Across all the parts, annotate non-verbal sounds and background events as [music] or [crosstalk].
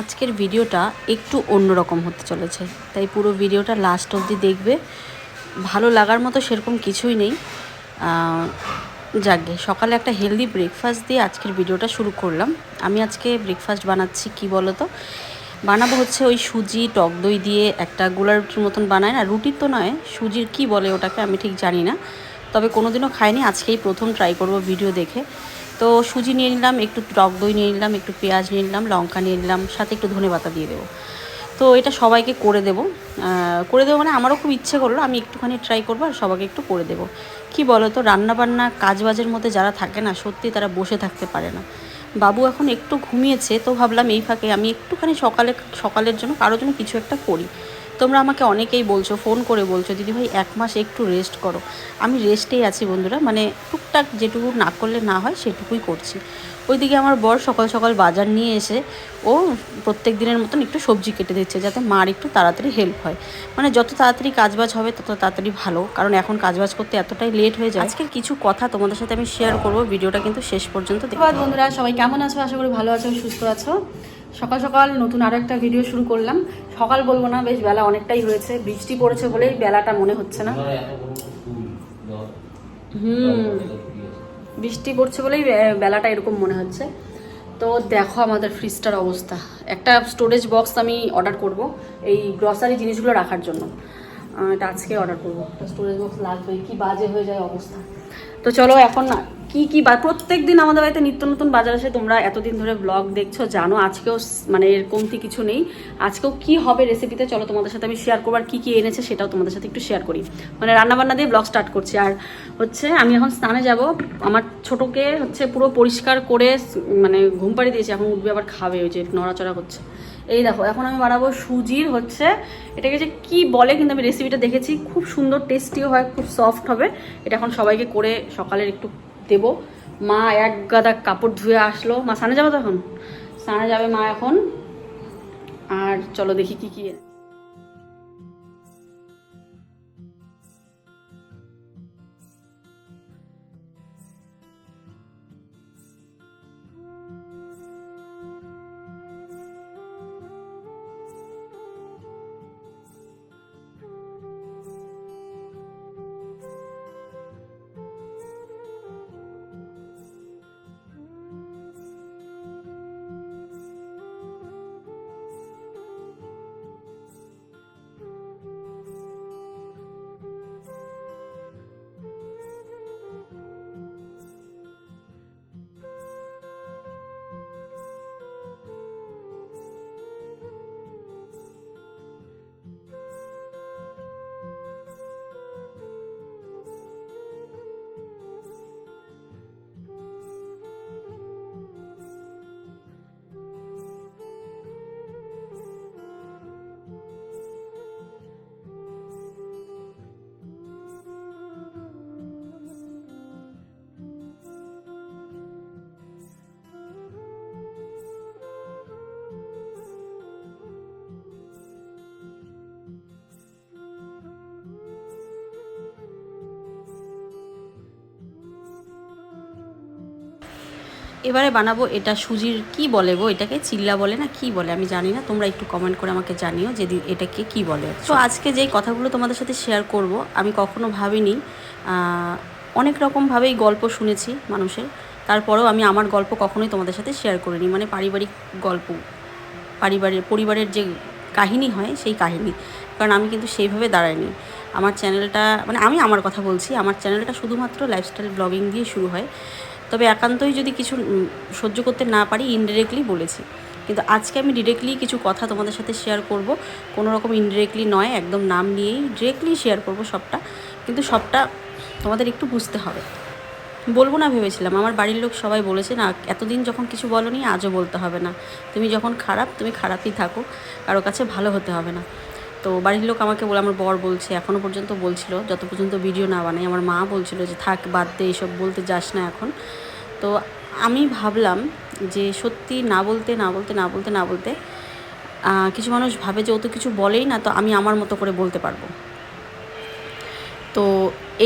আজকের ভিডিওটা একটু অন্যরকম হতে চলেছে। তাই পুরো ভিডিওটা লাস্ট অবধি দেখবে। ভালো লাগার মতো সেরকম কিছুই নেই। যাকগে সকালে একটা হেলদি ব্রেকফাস্ট দিয়ে আজকের ভিডিওটা শুরু করলাম। আমি আজকে ব্রেকফাস্ট বানাচ্ছি কি বলো তো বানাবো হচ্ছে ওই সুজি, টক দই দিয়ে একটা গোলা রুটির মতন বানায় না, রুটির তো নয়, সুজির কি বলে ওটাকে আমি ঠিক জানি না। তবে কোনোদিনও খাইনি, আজকেই প্রথম ট্রাই করব ভিডিও দেখে। তো সুজি নিয়ে নিলাম, একটু টক দই নিয়ে নিলাম, একটু পেঁয়াজ নিয়ে নিলাম, লঙ্কা নিয়ে নিলাম, সাথে একটু ধনে পাতা দিয়ে দেবো। তো এটা সবাইকে করে দেবো। করে দেবো মানে আমারও খুব ইচ্ছে করল, আমি একটুখানি ট্রাই করব আর সবাইকে একটু করে দেবো। কি বলো তো রান্নাবান্না কাজবাজের মধ্যে যারা থাকে না, সত্যি তারা বসে থাকতে পারে না। বাবু এখন একটু ঘুমিয়েছে, তো ভাবলাম এই ফাঁকে আমি একটুখানি সকালে, সকালের জন্য কারোর জন্য কিছু একটা করি। তোমরা আমাকে অনেকেই বলছো ফোন করে বলছো দিদি ভাই এক মাস একটু রেস্ট করো। আমি রেস্টেই আছি বন্ধুরা মানে টুকটাক যেটুকু না করলে না হয় সেটুকুই করছি। ওইদিকে আমার বর সকাল সকাল বাজার নিয়ে এসে ও প্রত্যেক দিনের মতন একটু সবজি কেটে দিচ্ছে যাতে মার একটু তাড়াতাড়ি হেল্প হয়। মানে যত তাড়াতাড়ি কাজবাজ হবে তত তাড়াতাড়ি ভালো কারণ এখন কাজবাজ করতে এতটাই লেট হয়ে যায়। আজকের কিছু কথা তোমাদের সাথে আমি শেয়ার করব ভিডিওটা কিন্তু শেষ পর্যন্ত দেখো। বন্ধুরা সবাই কেমন আছো? আশা করি ভালো আছো সুস্থ আছো। সকাল সকাল নতুন আরও একটা ভিডিও শুরু করলাম। সকাল বলব না বেশ বেলা অনেকটাই হয়েছে। বৃষ্টি পড়েছে বলেই বেলাটা মনে হচ্ছে না। হুম। বৃষ্টি পড়ছে বলেই বেলাটা এরকম মনে হচ্ছে। তো দেখো আমাদের ফ্রিজটার অবস্থা। একটা স্টোরেজ বক্স আমি অর্ডার করব এই গ্রসারি জিনিসগুলো রাখার জন্য। এটা আজকে অর্ডার করব। একটা স্টোরেজ বক্স লাগবে কি বাজে হয়ে যায় অবস্থা। তো চলো এখন না কি কি প্রত্যেক দিন আমাদের বাড়িতে নিত্য নতুন বাজার আসে, তোমরা এতদিন ধরে ব্লগ দেখছ, জানো, আজকেও মানে এর কমতি কিছু নেই। আজকেও কি হবে রেসিপিতে চলো তোমাদের সাথে আমি শেয়ার করব, আর কি কি এনেছে সেটাও তোমাদের সাথে একটু শেয়ার করি। মানে রান্নাবান্না দিয়ে ব্লগ স্টার্ট করছি। আর হচ্ছে, আমি এখন স্নানে যাব, আমার ছোটোকে হচ্ছে পুরো পরিষ্কার করে মানে ঘুম পাড়িয়ে দিয়েছি, এখন উঠবে আবার খাবে, ওই যে নড়াচড়া করছে। এই দেখো, এখন আমি বানাবো সুজির হচ্ছে, এটাকে যে কি বলে কিন্তু আমি রেসিপিটা দেখেছি, খুব সুন্দর টেস্টিও হয়, খুব সফট হবে। এটা এখন সবাইকে করে সকালের একটু দেবো। মা এক গাদা কাপড় ধুয়ে আসলো। মা সানে যাবে তখন? সানে যাবে মা এখন। আর চলো দেখি কি কি এবারে বানাবো এটা সুজির কি বলে গো? এটাকে চিল্লা বলে না কি বলে? আমি জানি না তোমরা একটু কমেন্ট করে আমাকে জানিও যে দি- এটাকে কি বলে। তো আজকে যেই কথাগুলো তোমাদের সাথে শেয়ার করব আমি কখনো ভাবিনি অনেক রকমভাবেই গল্প শুনেছি মানুষের। তারপরেও আমি আমার গল্প কখনোই তোমাদের সাথে শেয়ার করিনি। মানে পারিবারিক গল্প পারিবারের পরিবারের যে কাহিনী হয় সেই কাহিনী। কারণ আমি কিন্তু সেইভাবে দাঁড়াইনি। আমার চ্যানেলটা মানে আমি আমার কথা বলছি আমার চ্যানেলটা শুধুমাত্র লাইফস্টাইল ব্লগিং দিয়ে শুরু হয়। তবে একান্তই যদি কিছু সহ্য করতে না পারি ইনডিরেক্টলি বলেছি। কিন্তু আজকে আমি ডিরেক্টলি কিছু কথা তোমাদের সাথে শেয়ার করব। কোনো রকম ইনডিরেক্টলি নয়, একদম নাম নিয়েই ডিরেক্টলি শেয়ার করব সবটা। কিন্তু সবটা তোমাদের একটু বুঝতে হবে। বলব না ভেবেছিলাম, আমার বাড়ির লোক সবাই বলেছে, না, এতদিন যখন কিছু বলনি, আজও বলতে হবে না। তুমি যখন খারাপ, তুমি খারাপই থাকো। কারও কাছে ভালো হতে হবে না। তো বাড়ির লোক আমাকে বলে, আমার বর বলছে এখনও পর্যন্ত বলছিল, যত পর্যন্ত ভিডিও না বানাই, আমার মা বলছিল যে, থাক, বাদ দে এইসব বলতে যাস না এখন। তো আমি ভাবলাম যে, সত্যি না বলতে না বলতে না বলতে না বলতে কিছু মানুষ ভাবে যে, ও তো কিছু বলেই না, তো আমি আমার মতো করে বলতে পারব। তো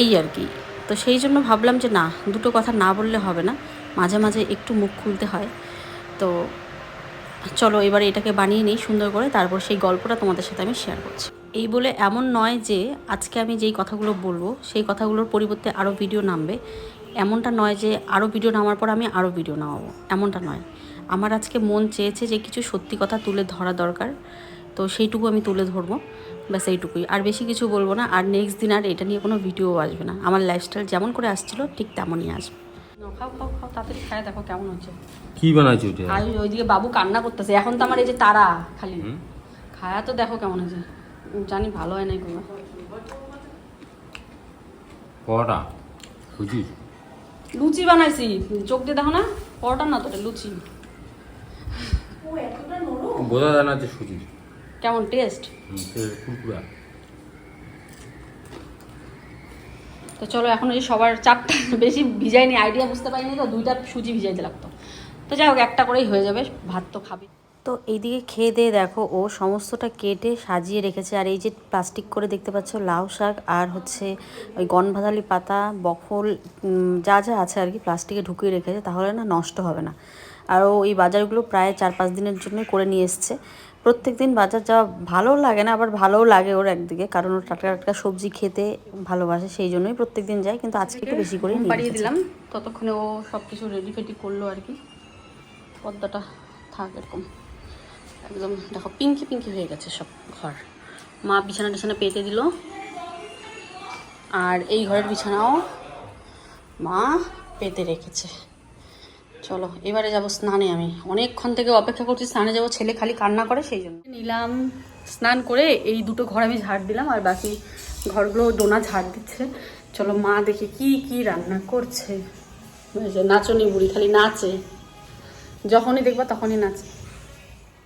এই আর কি। তো সেই জন্য ভাবলাম যে, না, দুটো কথা না বললে হবে না। মাঝে মাঝে একটু মুখ খুলতে হয়। তো চলো এবারে এটাকে বানিয়ে নিই সুন্দর করে, তারপর সেই গল্পটা তোমাদের সাথে আমি শেয়ার করছি। এই বলে এমন নয় যে আজকে আমি যেই কথাগুলো বলব, সেই কথাগুলোর পরিবর্তে আরও ভিডিও নামবে। এমনটা নয় যে আরও ভিডিও নামার পর আমি আরও ভিডিও নামাবো। এমনটা নয়। আমার আজকে মন চেয়েছে যে কিছু সত্যি কথা তুলে ধরা দরকার, তো সেইটুকু আমি তুলে ধরবো। ব্যাস এইটুকুই। আর বেশি কিছু বলব না। আর নেক্সট দিন আর এটা নিয়ে কোনো ভিডিও আসবে না। আমার লাইফস্টাইল যেমন করে আসছিল, ঠিক তেমনই আসবে। খাও খাও খাও তাড়াতাড়ি খায় দেখো কেমন হচ্ছে। কি বানাইছো ওটা? আর ওইদিকে বাবু কান্না করতেছে এখন তো আমার এই যে তারা খালি। খায়া তো দেখো কেমন হয়েছে। জানি ভালো হয় নাই কোনো। কটা সুজি লুচি বানাইছি। চোখ দিয়ে দেখো না পরোটা না তো এটা লুচি বোঝা যায় না যে সুজি কেমন টেস্ট কুরকুরা তো চলো এখন ওই সবার চারটা [laughs] বেশি ভিজাইনি আইডিয়া বুঝতে পারিনি তো, দুইটা সুজি ভিজাইতে লাগতো। তো যাই হোক, একটা করেই হয়ে যাবে, ভাত তো খাবি। তো এইদিকে খেয়ে দিয়ে দেখো, ও সমস্তটা কেটে সাজিয়ে রেখেছে, আর এই যে প্লাস্টিক করে দেখতে পাচ্ছ, লাউ শাক আর হচ্ছে ওই গনভাদালি পাতা বফল যা যা আছে আর কি প্লাস্টিকে ঢুকিয়ে রেখেছে, তাহলে না নষ্ট হবে না। আর ও এই বাজারগুলো প্রায় চার পাঁচ দিনের জন্যই করে নিয়ে এসছে। প্রত্যেক দিন বাজার যাওয়া ভালো লাগে না আবার ভালোও লাগে ওর একদিকে। কারণ ও টাটকা টাটকা সবজি খেতে ভালোবাসে সেই জন্যই প্রত্যেক দিন যায় কিন্তু আজকে একটু বেশি করে বাড়িয়ে দিলাম ততক্ষণে ও সব কিছু রেডি ফেডি করল আর কি। পর্দাটা থাক এরকম। একদম দেখো পিঙ্কি পিঙ্কি হয়ে গেছে সব ঘর। মা বিছানা টিছানা পেতে দিল। আর এই ঘরের বিছানাও মা পেতে রেখেছে। চলো, এবারে যাব স্নানে আমি। অনেকক্ষণ থেকে অপেক্ষা করছি, স্নানে যাব, ছেলে খালি কান্না করে, সেই জন্য। নিলাম, স্নান করে এই দুটো ঘর আমি ঝাড় দিলাম, আর বাকি ঘরগুলো ডোনা ঝাড় দিচ্ছে। চলো, মা দেখে কি কি রান্না করছে। নাচনি বুড়ি খালি নাচে। যখনই দেখবা তখনই নাচে।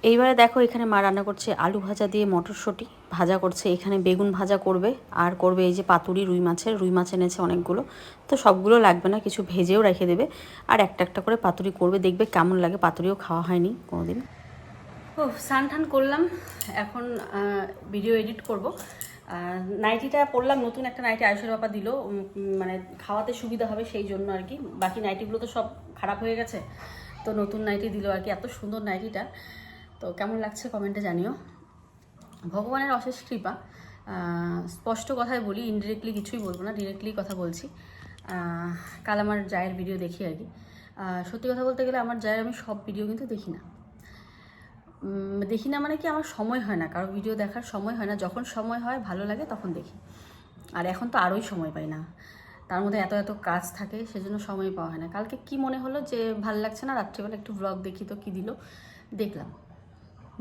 এইবারে দেখো এখানে মা রান্না করছে আলু ভাজা দিয়ে মটরশুঁটি, ভাজা করছে, এখানে বেগুন ভাজা করবে, আর করবে এই যে পাতুরি, রুই মাছের, রুই মাছ এনেছে অনেকগুলো। তো সবগুলো লাগবে না, কিছু ভেজেও রেখে দেবে, আর একটা একটা করে পাতুরি করবে, দেখবে কেমন লাগে, পাতুরিও খাওয়া হয়নি কোনোদিন। ও, স্নান টান করলাম, এখন ভিডিও এডিট করব। নাইটিটা পরলাম নতুন একটা নাইটি আয়ুষের বাবা দিল মানে খাওয়াতে সুবিধা হবে সেই জন্য আর কি। বাকি নাইটিগুলো তো সব খারাপ হয়ে গেছে, তো নতুন নাইটি দিল আর কি, এত সুন্দর নাইটিটা তো কেমন লাগছে কমেন্টে জানিও। ভগবানের অশেষ কৃপা স্পষ্ট কথায় বলি ইনডিরেক্টলি কিছুই বলব না ডিরেক্টলি কথা বলছি। কাল আমার জায়ের ভিডিও দেখি আর কি। সত্যি কথা বলতে গেলে আমার জায়ের আমি সব ভিডিও কিন্তু দেখি না। দেখি না মানে কি আমার সময় হয় না, কারও ভিডিও দেখার সময় হয় না, যখন সময় হয়, ভালো লাগে তখন দেখি। আর এখন তো আরোই সময় পাই না। তার মধ্যে এত এত কাজ থাকে, সেজন্য সময় পাওয়া হয় না। কালকে কি মনে হলো যে ভালো লাগছে না? রাত্রিবেলা একটু ব্লগ দেখি তো কি দিল, দেখলাম।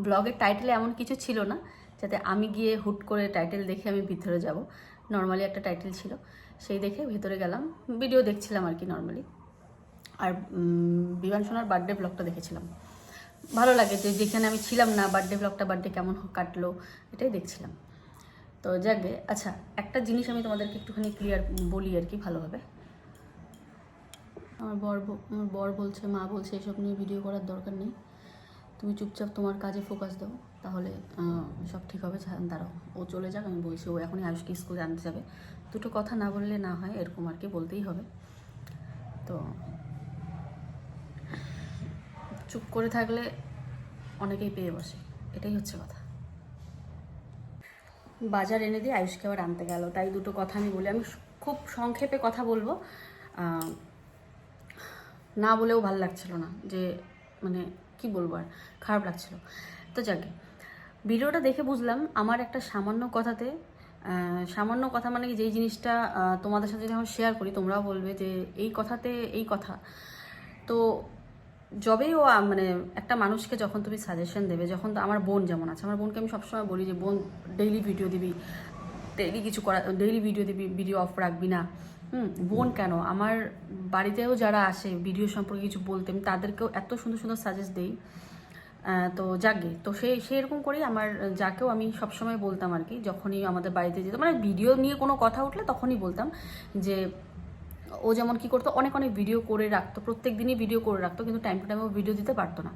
ব্লগের টাইটেলে এমন কিছু ছিল না, যাতে আমি গিয়ে হুট করে টাইটেল দেখে আমি ভিতরে যাব। নর্মালি একটা টাইটেল ছিল, সেই দেখে ভিতরে গেলাম। ভিডিও দেখছিলাম আর কি নর্মালি। আর বিমান সোনার বার্থডে ব্লগটা দেখেছিলাম। ভালো লাগে যে যেখানে আমি ছিলাম না বার্থডে ব্লগটা বার্থডে কেমন কাটলো, এটাই দেখছিলাম। তো যাকে আচ্ছা একটা জিনিস আমি তোমাদেরকে একটুখানি ক্লিয়ার বলি আর কি ভালোভাবে। আমার বর আমার বর বলছে, মা বলছে, এসব নিয়ে ভিডিও করার দরকার নেই। তুমি চুপচাপ তোমার কাজে ফোকাস দাও, তাহলে সব ঠিক হবে দাঁড়াও। ও চলে যাক, আমি বলছি, ও এখনই আয়ুষকে স্কুলে আনতে যাবে। দুটো কথা না বললে না হয়, এরকম আর কি বলতেই হবে। তো, চুপ করে থাকলে অনেকেই পেয়ে বসে, এটাই হচ্ছে কথা। বাজার এনে দিয়ে আয়ুষকে আবার আনতে গেল, তাই দুটো কথা আমি বলি। আমি খুব সংক্ষেপে কথা বলব না বলেও ভালো লাগছিল না, যে মানে কি বলব আর? খারাপ লাগছিল। তো যাকে, ভিডিওটা দেখে বুঝলাম আমার একটা সামান্য কথাতে সামান্য কথা মানে কি যেই জিনিসটা তোমাদের সাথে যখন শেয়ার করি, তোমরাও বলবে যে এই কথাতে এই কথা। তো যবেই ও মানে একটা মানুষকে যখন তুমি সাজেশন দেবে, যখন তো আমার বোন যেমন আছে, আমার বোনকে আমি সবসময় বলি যে, বোন ডেইলি ভিডিও দিবি ডেইলি কিছু করা ডেইলি ভিডিও দিবি ভিডিও অফ রাখবি না। হুম, বোন কেন? আমার বাড়িতেও যারা আসে, ভিডিও সম্পর্কে কিছু বলতে, আমি তাদেরকেও এত সুন্দর সুন্দর সাজেস্ট দিই। তো যাকে, তো সেই সেরকম করেই আমার, যাকেও আমি সবসময় বলতাম আর কি, যখনই আমাদের বাড়িতে যেত মানে ভিডিও নিয়ে কোনো কথা উঠলে তখনই বলতাম যে ও যেমন কি করতো, অনেক অনেক ভিডিও করে রাখতো, প্রত্যেক দিনই ভিডিও করে রাখতো, কিন্তু টাইম টু টাইম ও ভিডিও দিতে পারতো না।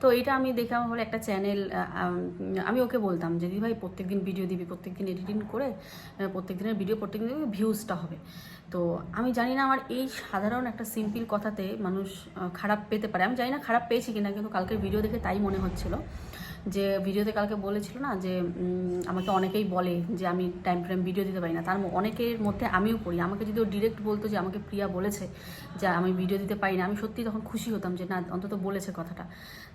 তো এটা আমি দেখে আমার একটা চ্যানেল আমি ওকে বলতাম যে, দিদি ভাই প্রত্যেক দিন ভিডিও দিবি প্রত্যেক দিন এডিটিং করে প্রত্যেক দিনের ভিডিও প্রত্যেক দিন ভিউজটা হবে। তো আমি জানি না, আমার এই সাধারণ একটা সিম্পল কথাতে মানুষ খারাপ পেতে পারে। আমি জানি না খারাপ পেয়েছি কিনা, কিন্তু কালকের ভিডিও দেখে তাই মনে হচ্ছিল। যে ভিডিওতে কালকে বলেছিল না যে আমাকে অনেকেই বলে যে আমি টাইম টু টাইম ভিডিও দিতে পারি না। তার অনেকের মধ্যে আমিও পড়ি। আমাকে যদি ও ডিরেক্ট বলতো যে আমাকে প্রিয়া বলেছে যে আমি ভিডিও দিতে পারি না, আমি সত্যি তখন খুশি হতাম যে না, অন্তত বলেছে কথাটা।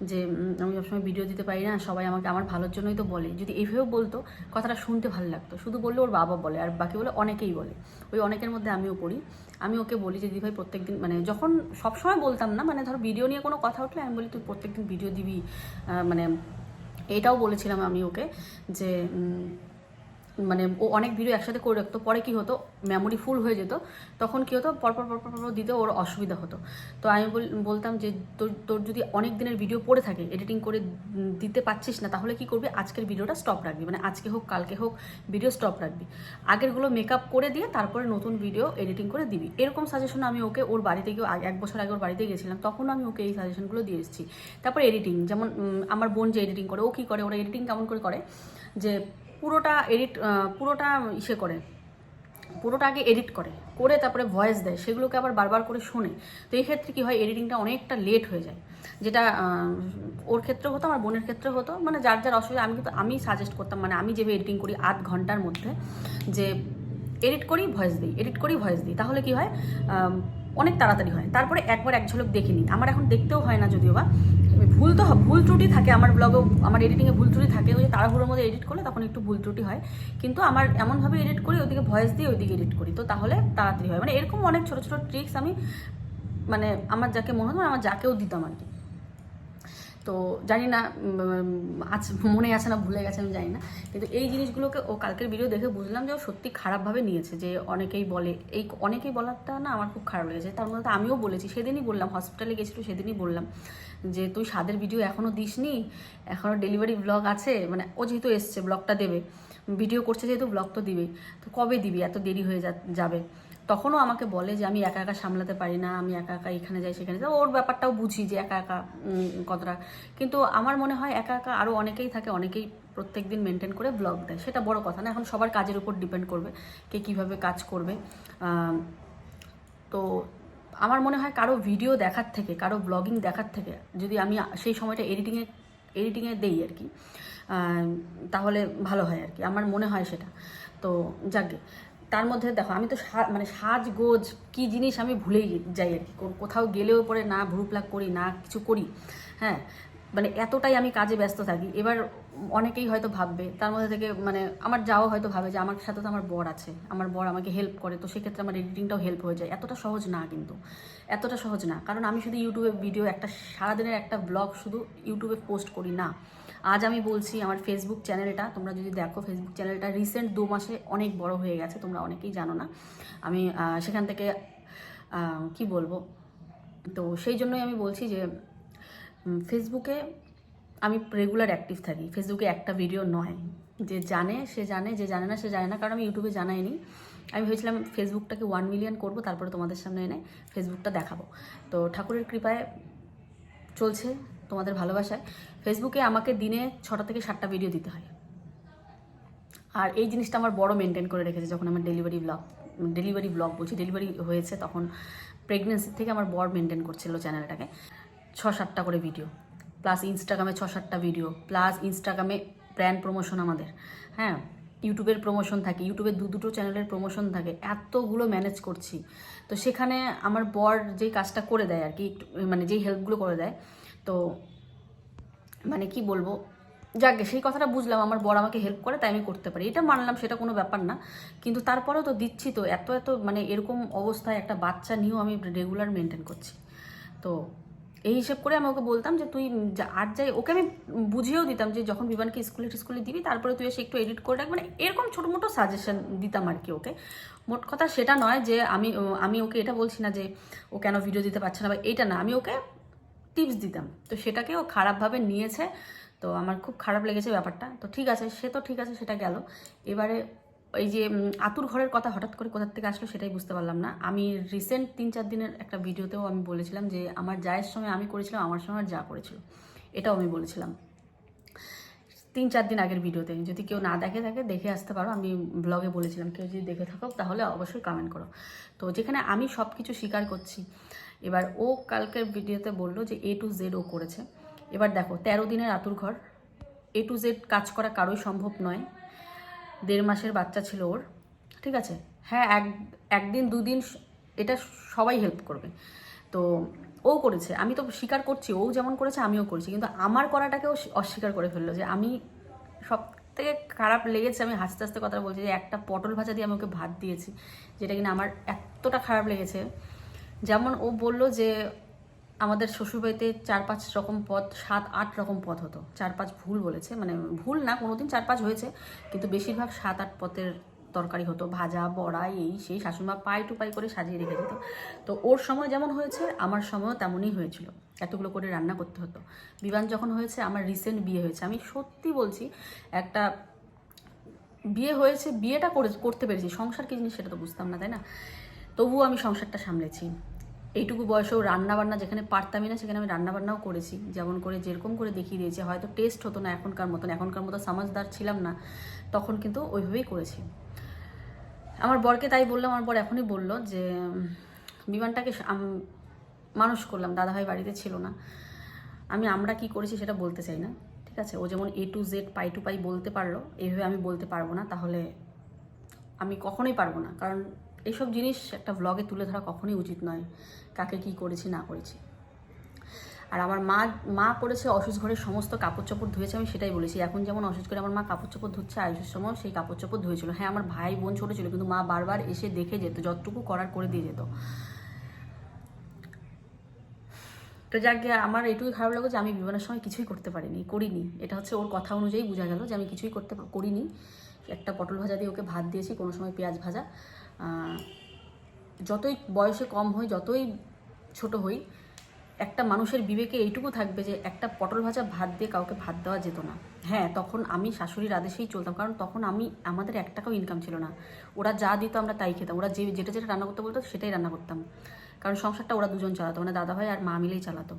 যে আমি সবসময় ভিডিও দিতে পারি না, সবাই আমাকে আমার ভালোর জন্যই তো বলে। যদি এইভাবেও বলতো, কথাটা শুনতে ভালো লাগতো। শুধু বললে ওর বাবা বলে, আর বাকি বলে অনেকেই বলে। ওই অনেকের মধ্যে আমিও পড়ি। আমি ওকে বলি যে দিদিভাই প্রত্যেকদিন মানে যখন সবসময় বলতাম না মানে ধর ভিডিও নিয়ে কোনো কথা উঠলে আমি বলি, তুই প্রত্যেকদিন ভিডিও দিবি। মানে এটাও বলেছিলাম আমি ওকে যে মানে ও অনেক ভিডিও একসাথে করে রাখতো, পরে কি হতো মেমোরি ফুল হয়ে যেত, তখন কি হতো, পরপর পরপর পরপর দিতে ওর অসুবিধা হতো। তো আমি বল- বলতাম যে তোর তোর যদি অনেক দিনের ভিডিও পড়ে থাকে এডিটিং করে দিতে পারছিস না, তাহলে কি করবি, আজকের ভিডিওটা স্টপ রাখবি মানে আজকে হোক, কালকে হোক ভিডিও স্টপ রাখবি। আগেরগুলো মেকআপ করে দিয়ে তারপরে নতুন ভিডিও এডিটিং করে দিবি। এরকম সাজেশন আমি ওকে, ওর বাড়িতে গিয়ে এক বছর আগে ওর বাড়িতে গেছিলাম তখন আমি ওকে এই সাজেশনগুলো দিয়ে এসেছি। তারপর এডিটিং যেমন আমার বোন যে এডিটিং করে, ও কী করে, ওরা এডিটিং কেমন করে করে? যে পুরোটা এডিট পুরোটা ইসে করে। পুরোটা আগে এডিট করে করে তারপরে ভয়েস দেয়, সেগুলোকে আবার বারবার করে শোনে। তো এই ক্ষেত্রে কি হয় এডিটিংটা অনেকটা লেট হয়ে যায়। যেটা ওর ক্ষেত্রে হতো, আমার বোনের ক্ষেত্রে হতো। মানে যার যার অসুবিধা, আমি কিন্তু, আমি সাজেস্ট করতাম মানে আমি যেভাবে এডিটিং করি আধ ঘণ্টার মধ্যে, যে এডিট করি ভয়েস দিই এডিট করি ভয়েস দিই। তাহলে কি হয় অনেক তাড়াতাড়ি হয়। তারপরে একবার এক ঝলক দেখে নিই। আমার এখন দেখতেও হয় না যদিও বা। ভুল তো ভুল ত্রুটি থাকে। আমার ব্লগেও আমার এডিটিংয়ে ভুল ত্রুটি থাকে। ওই তাড়াহুড়োর মধ্যে এডিট করলে তখন একটু ভুল ত্রুটি হয়। কিন্তু আমার এমনভাবে এডিট করি ওইদিকে ভয়েস দিয়ে ওইদিকে এডিট করি। তো তাহলে তাড়াতাড়ি হয়। মানে এরকম অনেক ছোটো ছোটো ট্রিক্স আমি মানে আমার যাকে মনে হতো আমার যাকেও দিতাম আর কি। তো জানি না আজ মনে আছে না, ভুলে গেছে, আমি জানি না কিন্তু এই জিনিসগুলোকে ও কালকের ভিডিও দেখে বুঝলাম যে ও সত্যি খারাপভাবে নিয়েছে, যে অনেকেই বলে, এই অনেকেই বলারটা না আমার খুব খারাপ লেগেছে। তার মধ্যে আমিও বলেছি, সেদিনই বললাম হসপিটালে গেছিল, সেদিনই বললাম যে, তুই স্বাদের ভিডিও এখনও দিসনি? এখনও ডেলিভারি ব্লগ আছে? মানে ও যেহেতু এসছে ব্লগটা দেবে ভিডিও করছে যেহেতু ব্লগ তো দিবেই। তো কবে দিবি? এত দেরি হয়ে যাবে। তখনও আমাকে বলে যে আমি একা একা সামলাতে পারি না, আমি একা একা এখানে যাই, সেখানে যাই। ওর ব্যাপারটাও বুঝি যে একা একা কতটা। কিন্তু আমার মনে হয় একা একা আরও অনেকেই থাকে, অনেকেই প্রত্যেক দিন মেনটেন করে ব্লগ দেয়। সেটা বড় কথা না, এখন সবার কাজের উপর ডিপেন্ড করবে কে কীভাবে কাজ করবে। তো আমার মনে হয় কারও ভিডিও দেখার থেকে, কারও ব্লগিং দেখার থেকে, যদি আমি সেই সময়টা এডিটিংয়ে এডিটিংয়ে দেই আর কি তাহলে ভালো হয় আর কি। আমার মনে হয় সেটা। তো যাকে তার মধ্যে দেখো, আমি তো মানে সাজগোজ কি জিনিস আমি ভুলেই যাই আর কি। কোথাও গেলেও পরে না ভ্রু প্লাক করি, না কিছু করি হ্যাঁ? মানে এতটাই আমি কাজে ব্যস্ত থাকি। এবার অনেকেই হয়তো ভাববে, তার মধ্যে থেকে মানে আমার যাও হয়তো ভাবে যে আমার সাথে তো আমার বর আছে, আমার বর আমাকে হেল্প করে, তো সেক্ষেত্রে আমার এডিটিংটাও হেল্প হয়ে যায়। এতটা সহজ না কিন্তু, এতটা সহজ না। কারণ আমি শুধু ইউটিউবে ভিডিও একটা সারাদিনের একটা ব্লগ শুধু ইউটিউবে পোস্ট করি না। আজ আমি বলছি আমার ফেসবুক চ্যানেলটা তোমরা যদি দেখো ফেসবুক চ্যানেলটা রিসেন্ট দু মাসে অনেক বড় হয়ে গেছে, তোমরা অনেকেই জানো না। আমি সেখান থেকে কি বলব? তো সেই জন্যই আমি বলছি যে ফেসবুকে আমি রেগুলার অ্যাক্টিভ থাকি। ফেসবুকে একটা ভিডিও নয়। যে জানে, সে জানে, যে জানে না, সে জানে না, কারণ আমি ইউটিউবে জানাইনি। আমি ভেবেছিলাম ফেসবুকটাকে ওয়ান মিলিয়ন করব, তারপরে তোমাদের সামনে এনে ফেসবুকটা দেখাবো। তো ঠাকুরের কৃপায় চলছে তোমাদের ভালোবাসায়। ফেসবুকে আমাকে দিনে ছটা থেকে সাতটা ভিডিও দিতে হয়। আর এই জিনিসটা আমার বড় মেনটেন করে রেখেছে যখন আমার ডেলিভারি ব্লগ ডেলিভারি ব্লগ বলছি ডেলিভারি হয়েছে তখন প্রেগনেন্সি থেকে আমার বর মেনটেন করছিল চ্যানেলটাকে ছ সাতটা করে ভিডিও প্লাস ইনস্টাগ্রামে ছ সাতটা ভিডিও প্লাস ইনস্টাগ্রামে ব্র্যান্ড প্রমোশন আমাদের। হ্যাঁ ইউটিউবের প্রমোশন থাকে ইউটিউবে দু দুটো চ্যানেলের প্রমোশন থাকে, এতগুলো ম্যানেজ করছি। তো সেখানে আমার বর যেই কাজটা করে দেয় আর কি মানে যেই হেল্পগুলো করে দেয়, তো মানে কি বলব? যাকে সেই কথাটা বুঝলাম, আমার বড় আমাকে হেল্প করে, তাই আমি করতে পারি। এটা মানলাম, সেটা কোনো ব্যাপার না। কিন্তু তারপরেও তো দিচ্ছি তো, এত এত মানে এরকম অবস্থায় একটা বাচ্চা নিয়েও আমি রেগুলার মেনটেন করছি। তো এই হিসেব করে আমি ওকে বলতাম যে, তুই আর যাই, ওকে আমি বুঝিয়েও দিতাম যে, যখন বিমানকে স্কুলে টিস্কুলে দিবি, তারপরে তুই এসে একটু এডিট করে রাখ। মানে এরকম ছোটো মোটো সাজেশন দিতাম আর কি ওকে। মোট কথা সেটা নয় যে, আমি আমি ওকে এটা বলছি না যে, ও কেন ভিডিও দিতে পারছে না বা এটা না। আমি ওকে টিপস দিতাম। তো সেটাকে ও খারাপভাবে নিয়েছে। তো আমার খুব খারাপ লেগেছে ব্যাপারটা। তো ঠিক আছে, সে তো ঠিক আছে, সেটা গেল। এবারে এই যে আতুর ঘরের কথা হঠাৎ করে কোথা থেকে আসলো সেটাই বুঝতে পারলাম না। আমি রিসেন্ট তিন চার দিনের একটা ভিডিওতেও আমি বলেছিলাম যে, আমার জায়ের সময় আমি করেছিলাম, আমার সময় যা করেছিল। এটাও আমি বলেছিলাম। তিন চার দিন আগের ভিডিওতে। যদি কেউ না দেখে থাকে, দেখে আসতে পারো। আমি ব্লগে বলেছিলাম, কেউ যদি দেখে থাকো, তাহলে অবশ্যই কমেন্ট করো। তো যেখানে আমি সব কিছু স্বীকার করছি এবার ও কালকের ভিডিওতে বলল যে এ টু জেড ও করেছে। এবার দেখো, তেরো দিনের আতুর ঘর। এ টু জেড কাজ করা কারোই সম্ভব নয়। দেড় মাসের বাচ্চা ছিল ওর। ঠিক আছে? হ্যাঁ এক, একদিন, দুদিন এটা সবাই হেল্প করবে। তো ও করেছে। আমি তো স্বীকার করছি, ও যেমন করেছে, আমিও করছি। কিন্তু আমার করাটাকেও অস্বীকার করে ফেলল যে আমি সব থেকে খারাপ লেগেছে, আমি হাসতে হাসতে কথা বলছি যে একটা পটল ভাজা দিয়ে আমি ওকে ভাত দিয়েছি, যেটা কিনা আমার এতটা খারাপ লেগেছে। যেমন ও বলল যে আমাদের শ্বশুরবাড়িতে চার পাঁচ রকম পথ সাত আট রকম পদ হতো। চার পাঁচ ভুল বলেছে মানে ভুল না, কোনোদিন চার পাঁচ হয়েছে, কিন্তু বেশিরভাগ সাত আট পথের তরকারি হতো, ভাজা, বড়া, এই, সেই, শাশুড়িমা পাই টু পাই করে সাজিয়ে রেখে দিত তো ওর সময় যেমন হয়েছে, আমার সময়ও তেমনই হয়েছিল, এতগুলো করে রান্না করতে হতো। বিমান যখন হয়েছে, আমার রিসেন্ট বিয়ে হয়েছে। আমি সত্যি বলছি, একটা বিয়ে হয়েছে, বিয়েটা করে, করতে পেরেছি। সংসার কি জিনিস সেটা তো বুঝতাম না, তাই না? তবুও আমি সংসারটা সামলেছি। এইটুকু বয়সেও রান্নাবান্না যেখানে পারতামই না, সেখানে আমি রান্নাবান্নাও করেছি। যেমন করে যেরকম করে দেখিয়ে দিয়েছি, হয়তো টেস্ট হতো না এখনকার মতন, এখনকার মতো সমাজদার ছিলাম না, তখন কিন্তু ওইভাবেই করেছি। আমার বরকে তাই বললাম, আমার বর এখনই বলল যে বিমানটাকে মানুষ করলাম, দাদাভাই বাড়িতে ছিল না। আমি আমরা কি করেছি সেটা বলতে চাই না, ঠিক আছে? ও যেমন এ টু জেড পাই টু পাই বলতে পারল, এইভাবে আমি বলতে পারব না, তাহলে আমি কখনোই পারব না। কারণ এইসব জিনিস একটা ব্লগে তুলে ধরা কখনোই উচিত নয়। কাকে কি করেছি, না করেছি। আর আমার মা মা করেছে অসুস্থ ঘরের সমস্ত কাপড় চোপড় ধুয়েছে, আমি সেটাই বলেছি। এখন যেমন অসুস্থ করে আমার মা কাপড় চোপড় ধুচ্ছে, আয়ুষের সময় সেই কাপড় চোপড় ধুয়েছিল। হ্যাঁ আমার ভাই বোন ছোটো ছিল, কিন্তু মা বারবার এসে দেখে যেত, যতটুকু করার করে দিয়ে যেত। তো যাক আমার এটুকুই খারাপ লাগল যে আমি বিমানের সময় কিছুই করতে পারিনি, করিনি। এটা হচ্ছে ওর কথা অনুযায়ী বোঝা গেল যে আমি কিছুই করতে করিনি। একটা পটল ভাজা দিয়ে ওকে ভাত দিয়েছি, কোনো সময় পেঁয়াজ ভাজা। যতই বয়সে কম হই, যতই ছোট হই, একটা মানুষের বিবেকে এইটুকু থাকবে যে একটা পটল ভাজা ভাত দিয়ে কাউকে ভাত দেওয়া যেত না। হ্যাঁ তখন আমি শাশুড়ির আদেশেই চলতাম, কারণ তখন আমি, আমাদের এক টাকাও ইনকাম ছিল না। ওরা যা দিত আমরা তাই খেতাম। ওরা যে, যেটা যেটা রান্না করতে বলতো সেটাই রান্না করতাম। কারণ সংসারটা ওরা দুজন চালাতো মানে দাদাভাই আর মা মিলেই চালাতো।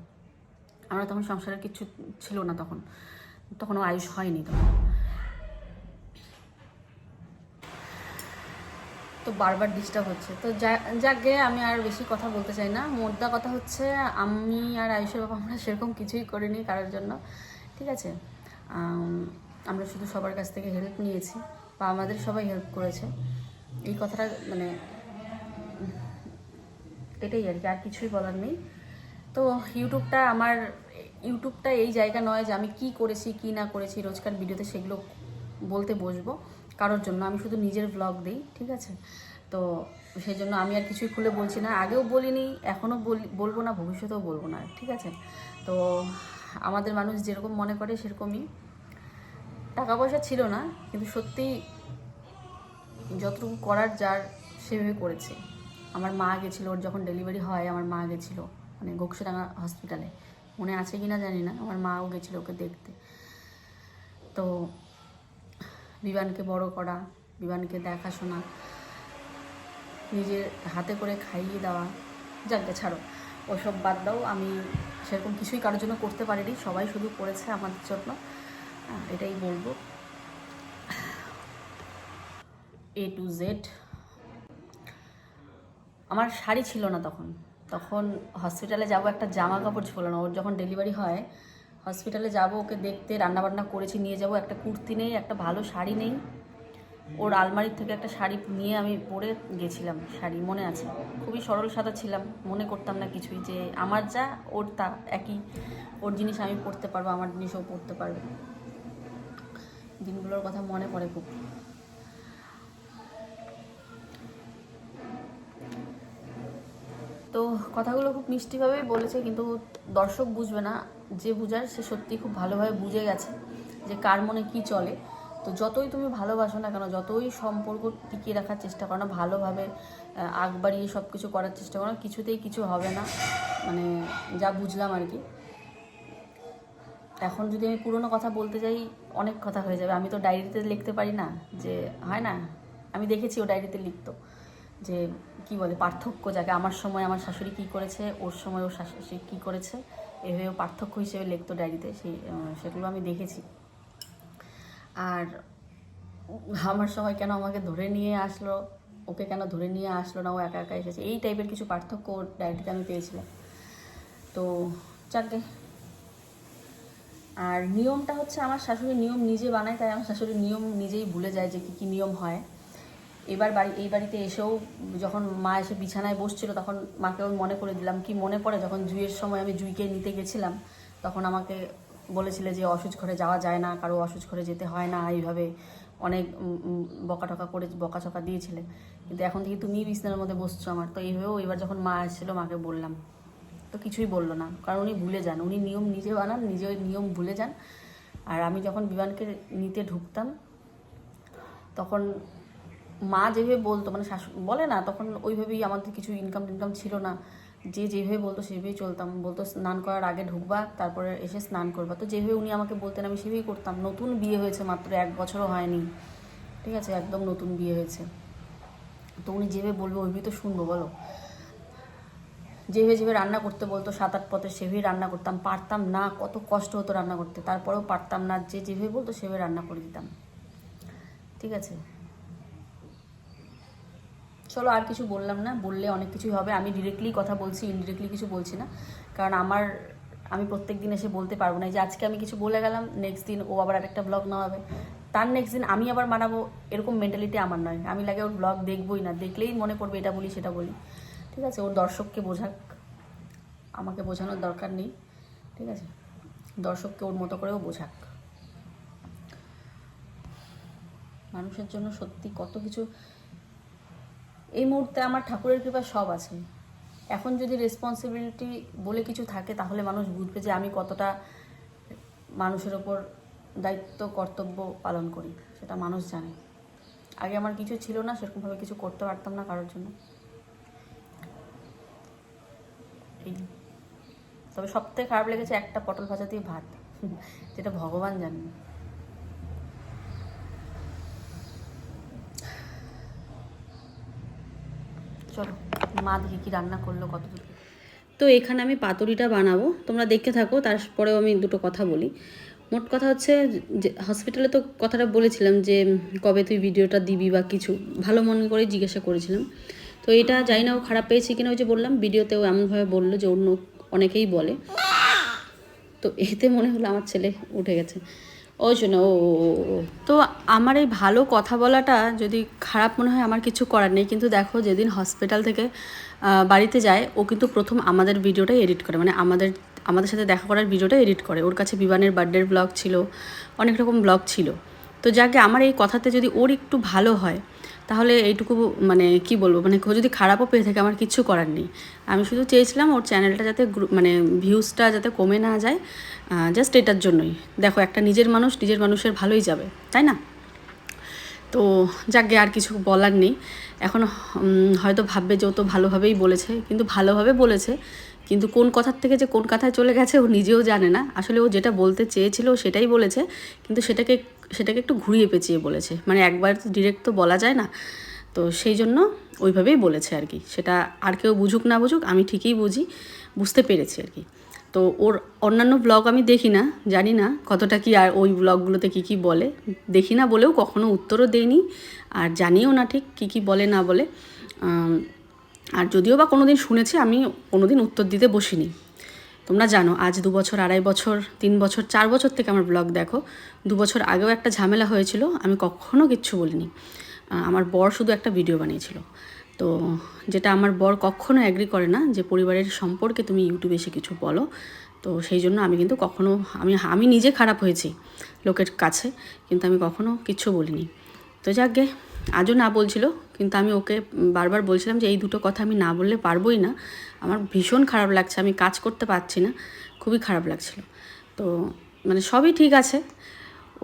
আমরা তখন সংসারের কিছু ছিল না তখন। তখন আয়ুষ হয়নি তখন। তো বারবার ডিস্টার্ব হচ্ছে। তো যা- যাকে আমি আর বেশি কথা বলতে চাই না, মোদ্দা কথা হচ্ছে, আমি আর আয়ুষের বাবা আমরা সেরকম কিছুই করিনি কারোর জন্য, ঠিক আছে? আমরা শুধু সবার কাছ থেকে হেল্প নিয়েছি, বা আমাদের সবাই হেল্প করেছে। এই কথাটা মানে এটাই আর কি, আর কিছুই বলার নেই। তো ইউটিউবটা আমার, ইউটিউবটা এই জায়গা নয় যে আমি কি করেছি, কি না করেছি, রোজকার ভিডিওতে সেগুলো বলতে বসবো। কারোর জন্য। আমি শুধু নিজের ব্লগ দিই, ঠিক আছে? তো সেই জন্য আমি আর কিছুই খুলে বলছি না। আগেও বলিনি, এখনও বলি, বলব না, ভবিষ্যতেও বলব না, ঠিক আছে? তো আমাদের মানুষ যেরকম মনে করে, সেরকমই। টাকা পয়সা ছিল না, কিন্তু সত্যিই যতটুকু করার যার সেভাবে করেছে। আমার মা গেছিল, ওর যখন ডেলিভারি হয়, আমার মা গেছিল মানে ঘোকসাডাঙ্গা হসপিটালে মনে আছে কি না জানি না, আমার মাও গেছিল ওকে দেখতে। তো বিমানকে বড় করা বিমানকে দেখাশোনা, নিজের হাতে করে খাইয়ে দেওয়া। যাকে ছাড়ো। ওসব বাদ দাও, আমি সেরকম কিছুই কারোর জন্য করতে পারিনি। সবাই শুধু করেছে আমাদের জন্য। এটাই বলব। এ টু জেড আমার শাড়ি ছিল না তখন। তখন হসপিটালে যাব, একটা জামা কাপড় ছিল না। ওর যখন ডেলিভারি হয় হসপিটালে যাব, ওকে দেখতে রান্নাবান্না করেছি, নিয়ে যাব। একটা কুর্তি নেই, একটা ভালো শাড়ি নেই। ওর আলমারির থেকে একটা শাড়ি নিয়ে আমি পরে গেছিলাম, শাড়ি মনে আছে। খুবই সরল সাদা ছিলাম, মনে করতাম না কিছুই যে আমার যা, ওর তা, একই। ওর জিনিস আমি পড়তে পারব, আমার জিনিসও পড়তে পারবে। দিনগুলোর কথা মনে পড়ে খুব। তো কথাগুলো খুব মিষ্টিভাবেই বলেছে, কিন্তু দর্শক বুঝবে না যে বুঝার, সে সত্যি খুব ভালোভাবে বুঝে গেছে যে কার মনে কি চলে। তো যতই তুমি ভালোবাসো না কেন, যতই সম্পর্ক টিকিয়ে রাখার চেষ্টা করো না, ভালোভাবে আগ বাড়িয়ে সব কিছু করার চেষ্টা করো কিছুতেই কিছু হবে না। মানে যা বুঝলাম আর কি। এখন যদি আমি পুরনো কথা বলতে যাই, অনেক কথা হয়ে যাবে। আমি তো ডায়েরিতে লিখতে পারি না যে, হয় না? আমি দেখেছি ও ডায়েরিতে লিখতো। যে কি বলে, পার্থক্য যাকে আমার সময় আমার শাশুড়ি কি করেছে, ওর সময় ওর শাশুড়ি কী করেছে, এভাবে পার্থক্য হিসেবে লিখতো ডায়েরিতে, সেই সেগুলো আমি দেখেছি। আর আমার সময় কেন আমাকে ধরে নিয়ে আসলো, ওকে কেন ধরে নিয়ে আসলো না, ও একা একা এসেছে, এই টাইপের কিছু পার্থক্য ওর ডায়েরিতে আমি পেয়েছিলাম। তো যাকে, আর নিয়মটা হচ্ছে আমার শাশুড়ি নিয়ম নিজে বানায়, তাই আমার শাশুড়ি নিয়ম নিজেই ভুলে যায় যে কী কী নিয়ম হয়। এবার বাড়ি, এই বাড়িতে এসেও যখন মা এসে বিছানায় বসছিল, তখন মাকে ওর মনে করে দিলাম, কি মনে পড়ে? যখন জুইয়ের সময় আমি জুইকে নিতে গেছিলাম, তখন আমাকে বলেছিলে যে অসুচ ঘরে যাওয়া যায় না, কারও অসুচ ঘরে যেতে হয় না, এইভাবে অনেক বকাটকা করে বকাচকা দিয়েছিলে। কিন্তু এখন থেকে তুমি বিছানার মধ্যে বসছো আমার। তো এইভাবেও এবার যখন মা এসেছিল, মাকে বললাম। তো কিছুই বলল না, কারণ উনি ভুলে যান। উনি নিয়ম নিজে বানান নিজে ওই নিয়ম ভুলে যান। আর আমি যখন বিমানকে নিতে ঢুকতাম, তখন মা যেভাবে বলতো মানে শাশু, বলে না, তখন ওইভাবেই আমাদের কিছু ইনকাম টিনকাম ছিল না। যে যেভাবে বলতো, সেভাবেই চলতাম। বলতো, স্নান করার আগে ঢুকবা, তারপরে এসে স্নান করবা। তো যেভাবে উনি আমাকে বলতেন, আমি সেভাবেই করতাম। নতুন বিয়ে হয়েছে মাত্র এক বছরও হয়নি। ঠিক আছে? একদম নতুন বিয়ে হয়েছে। তো উনি যেভাবে বলবে, ওইভাবেই তো শুনব, বলো। যেভাবে যেভাবে রান্না করতে বলতো, সাত আট পথে সেভাবেই রান্না করতাম। পারতাম না, কত কষ্ট হতো রান্না করতে। তারপরেও পারতাম না, যে যেভাবে বলতো, সেভাবে রান্না করে দিতাম। ঠিক আছে? চলো আর কিছু বললাম না, বললে অনেক কিছুই হবে। আমি ডিরেক্টলি কথা বলছি ইনডিরেক্টলি কিছু বলছি না। কারণ আমার, আমি প্রত্যেক দিন এসে বলতে পারব না। যে আজকে আমি কিছু বলে গেলাম নেক্সট দিন ও আবার আরেকটা ব্লগ হবে তার নেক্সট দিন আমি আবার মানাবো এরকম মেন্টালিটি আমার নয়। আমি লাগে ওর ব্লগ দেখবোই না। দেখলেই মনে পড়বে এটা বলি, সেটা বলি। ঠিক আছে, ওর দর্শককে বোঝাক। আমাকে বোঝানোর দরকার নেই। ঠিক আছে? দর্শককে ওর মতো করেও বোঝাক। মানুষের জন্য সত্যি কত কিছু এই মুহূর্তে আমার ঠাকুরের কৃপা সব আছে। এখন যদি রেসপন্সিবিলিটি বলে কিছু থাকে, তাহলে মানুষ বুঝবে যে আমি কতটা মানুষের ওপর দায়িত্ব, কর্তব্য পালন করি, সেটা মানুষ জানে। আগে আমার কিছু ছিল না, সেরকমভাবে কিছু করতে পারতাম না কারোর জন্য। তবে সবথেকে খারাপ লেগেছে একটা পটল ভাজা দিয়ে ভাত, যেটা ভগবান জানেন। চলো, মা দেখি কি রান্না করল কত তো এখানে আমি পাতুরিটা বানাবো, তোমরা দেখতে থাকো, তারপরেও আমি দুটো কথা বলি। মোট কথা হচ্ছে যে হসপিটালে তো কথাটা বলেছিলাম যে, কবে তুই ভিডিওটা দিবি বা কিছু, ভালো মনে করে জিজ্ঞাসা করেছিলাম। তো এটা জানি না ও খারাপ পেয়েছে কিনা, ওই যে বললাম ভিডিওতেও এমনভাবে বলল যে অন্য অনেকেই বলে। তো এতে মনে হলো আমার ছেলে উঠে গেছে। ওই জন্য ও। তো আমার এই ভালো কথা বলাটা যদি খারাপ মনে হয়, আমার কিছু করার নেই। কিন্তু দেখো, যেদিন হসপিটাল থেকে বাড়িতে যায়, ও কিন্তু প্রথম আমাদের ভিডিওটাই এডিট করে। মানে আমাদের আমাদের সাথে দেখা করার ভিডিওটা এডিট করে। ওর কাছে বিমানের বার্থডের ব্লগ ছিল, অনেক রকম ব্লগ ছিল। তো যাকে আমার এই কথাতে যদি ওর একটু ভালো হয় তাহলে এইটুকু মানে কি বলব? মানে যদি খারাপও পেয়ে থাকে, আমার কিচ্ছু করার নেই। আমি শুধু চেয়েছিলাম ওর চ্যানেলটা যাতে মানে ভিউজটা যাতে কমে না যায় জাস্ট এটার জন্যই। দেখো, একটা নিজের মানুষ, নিজের মানুষের ভালোই যাবে, তাই না? তো যাকে আর কিছু বলার নেই। এখন হয়তো ভাববে যে ও তো ভালোভাবেই বলেছে, কিন্তু ভালোভাবে বলেছে। কিন্তু কোন কথার থেকে যে কোন কথায় চলে গেছে ও নিজেও জানে না। আসলে ও যেটা বলতে চেয়েছিল সেটাই বলেছে, কিন্তু সেটাকে সেটাকে একটু ঘুরিয়ে পেঁচিয়ে বলেছে। মানে একবার তো ডিরেক্ট তো বলা যায় না। তো সেই জন্য ওইভাবেই বলেছে আর কি। সেটা আর কেউ বুঝুক না বুঝুক, আমি ঠিকই বুঝি, বুঝতে পেরেছি আর কি। তো ওর অন্যান্য ব্লগ আমি দেখি না, জানি না কতটা কি আর ওই ব্লগগুলোতে কী কী বলে। দেখি না বলেও কখনো উত্তরও দেইনি, আর জানিও না ঠিক কী কী বলে না বলে। আর যদিও বা কোনো দিন শুনেছি, আমি কোনো দিন উত্তর দিতে বসিনি। তোমরা জানো, আজ দু বছর, আড়াই বছর, তিন বছর, চার বছর থেকে আমার ব্লগ দেখো। দু বছর আগেও একটা ঝামেলা হয়েছিল, আমি কখনো কিচ্ছু বলিনি। আমার বর শুধু একটা ভিডিও বানিয়েছিল। তো যেটা আমার বর কখনো অ্যাগ্রি করে না, যে পরিবারের সম্পর্কে তুমি ইউটিউবে এসে কিছু বলো, তো সেই জন্য আমি কিন্তু কখনো, আমি আমি নিজে খারাপ হয়েছি লোকের কাছে, কিন্তু আমি কখনো কিচ্ছু বলিনি। তো যাকগে আজও না বলছিল, কিন্তু আমি ওকে বারবার বলছিলাম যে এই দুটো কথা আমি না বললে পারবোই না। আমার ভীষণ খারাপ লাগছে, আমি কাজ করতে পারছি না, খুবই খারাপ লাগছিল। তো মানে সবই ঠিক আছে।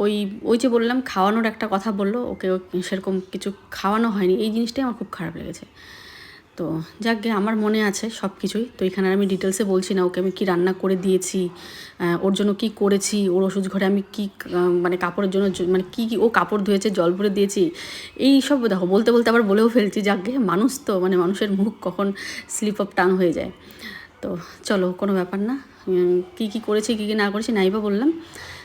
ওই ওই যে বললাম, খাওয়ানোর একটা কথা বলল, ওকে সেরকম কিছু খাওয়ানো হয়নি। এই জিনিসটাই আমার খুব খারাপ লেগেছে। তো যাক গে, আমার মনে আছে সব কিছুই। তো এখানে আমি ডিটেলসে বলছি না, ওকে আমি কি রান্না করে দিয়েছি ওর জন্য কি করেছি, ওর ওষুধ ঘরে আমি কি মানে কাপড়ের জন্য মানে কি কি, ও কাপড় ধুয়েছে, জল ভরে দিয়েছি, এই সব দেখো, বলতে বলতে আবার বলেও ফেলছি, যাক গে, মানুষ তো মানে মানুষের মুখ কখন স্লিপ অফ টাং হয়ে যায়। তো চলো, কোনো ব্যাপার না কি কি করেছি, কি কি না করেছি, নাইবা বললাম।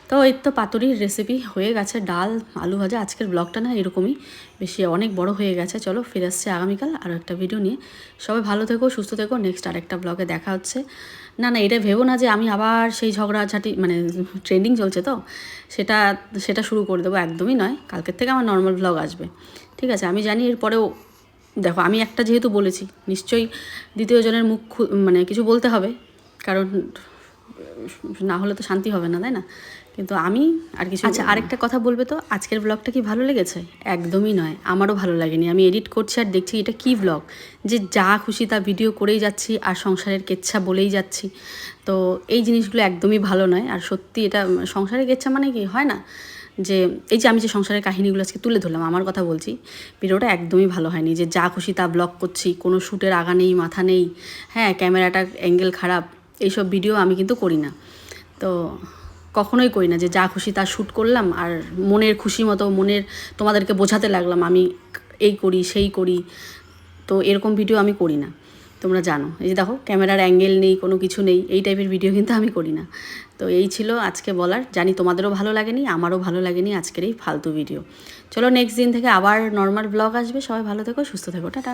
তো এই তো পাতুরির রেসিপি হয়ে গেছে, ডাল, আলু ভাজা। আজকের ব্লগটা না এরকমই, বেশি অনেক বড় হয়ে গেছে। চলো ফিরে আসছে আগামীকাল আরও একটা ভিডিও নিয়ে। সবাই ভালো থেকো, সুস্থ থেকো। নেক্সট আরেকটা ব্লগে দেখা হচ্ছে। না না, এটা ভেবো না যে আমি আবার সেই ঝগড়াঝাটি মানে ট্রেন্ডিং চলছে তো, সেটা সেটা শুরু করে দেবো। একদমই নয়। কালকের থেকে আমার নর্মাল ব্লগ আসবে। ঠিক আছে, আমি জানি এরপরেও, দেখো, আমি একটা যেহেতু বলেছি, নিশ্চয়ই দ্বিতীয় জনের মুখ মানে কিছু বলতে হবে। কারণ, না হলে তো শান্তি হবে না, তাই না? কিন্তু আমি আর কিছু আচ্ছা আরেকটা কথা বলবে তো? আজকের ব্লগটা কি ভালো লেগেছে? একদমই নয় আমারও ভালো লাগেনি। আমি এডিট করছি আর দেখছি এটা কি ব্লগ যে যা খুশি তা ভিডিও করেই যাচ্ছি আর সংসারের কেচ্ছা বলেই যাচ্ছি। তো এই জিনিসগুলো একদমই ভালো নয়। আর সত্যি এটা সংসারের কেচ্ছা মানে কি হয় না? যে এই যে আমি যে সংসারের কাহিনীগুলো আজকে তুলে ধরলাম আমার কথা বলছি ভিডিওটা একদমই ভালো হয়নি। যে যা খুশি তা ব্লগ করছি কোনো শ্যুটের আগা নেই মাথা নেই হ্যাঁ ক্যামেরাটা অ্যাঙ্গেল খারাপ এইসব ভিডিও আমি কিন্তু করি না। তো কখনোই করি না যে যা খুশি তা শ্যুট করলাম আর মনের খুশি মতো, মনের তোমাদেরকে বোঝাতে লাগলাম, আমি এই করি, সেই করি। তো এরকম ভিডিও আমি করি না। তোমরা জানো। এই যে দেখো ক্যামেরার অ্যাঙ্গেল নেই, কোনো কিছু নেই, এই টাইপের ভিডিও কিন্তু আমি করি না। তো এই ছিল আজকে বলার। জানি তোমাদেরও ভালো লাগেনি, আমারও ভালো লাগেনি আজকের এই ফালতু ভিডিও চলো নেক্সট দিন থেকে আবার নর্মাল ব্লগ আসবে। সবাই ভালো থেকো, সুস্থ থেকো। টাটা।